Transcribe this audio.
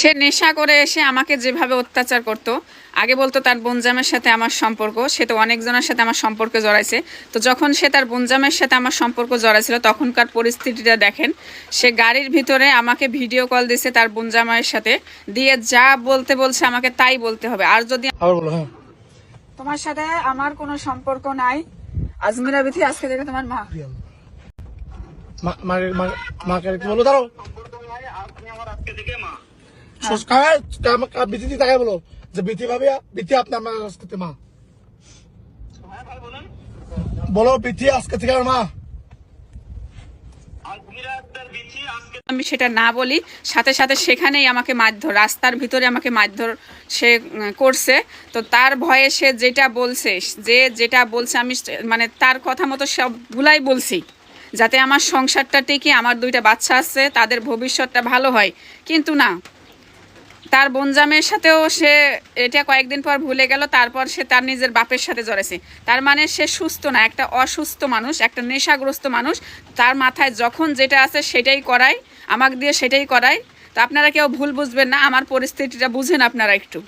সে নেশা করে এসে আমাকে যেভাবে অত্যাচার করত আগে বলতো তার বোনজামের সাথে আমার সম্পর্ক সে তো অনেকজনের সাথে আমার সম্পর্কে জড়াইছে। তো যখন সে তার বোনজামের সাথে আমার সম্পর্ক জড়াইছিল তখনকার পরিস্থিতিটা দেখেন সে গাড়ির ভিতরে আমাকে ভিডিও কল দিছে তার বোনজামাইয়ের সাথে দিয়ে যা বলতে বলছে আমাকে তাই বলতে হবে। আর যদি হ্যাঁ। তোমার সাথে আমার কোনো সম্পর্ক নাই আজমিরা বিথি আজকে থেকে তোমার মা। মা মা- মা- মাকে কি বলো দাঁড়াও। আমি সেটা না বলি, সাথে সাথে সেখানেই আমাকে মারধর, রাস্তার ভিতরে আমাকে মারধর সে করছে। তো তার ভয়ে সে যেটা বলছে, যে যেটা বলছে, আমি মানে তার কথা মতো সবগুলাই বলছি। যাতে আমার সংসারটা টিকে, আমার দুইটা বাচ্চা আছে, তাদের ভবিষ্যৎটা ভালো হয়। কিন্তু না তার বনজামের সাথেও সে এটা কয়েকদিন পর ভুলে গেল, তারপর সে তার নিজের বাপের সাথে জড়েছে। তার মানে সে সুস্থ না, একটা অসুস্থ মানুষ, একটা নেশাগ্রস্ত মানুষ। তার মাথায় যখন যেটা আছে সেটাই করায়, আমাকে দিয়ে সেটাই করায়। তো আপনারা কেউ ভুল বুঝবেন না, আমার পরিস্থিতিটা বুঝেন আপনারা একটু।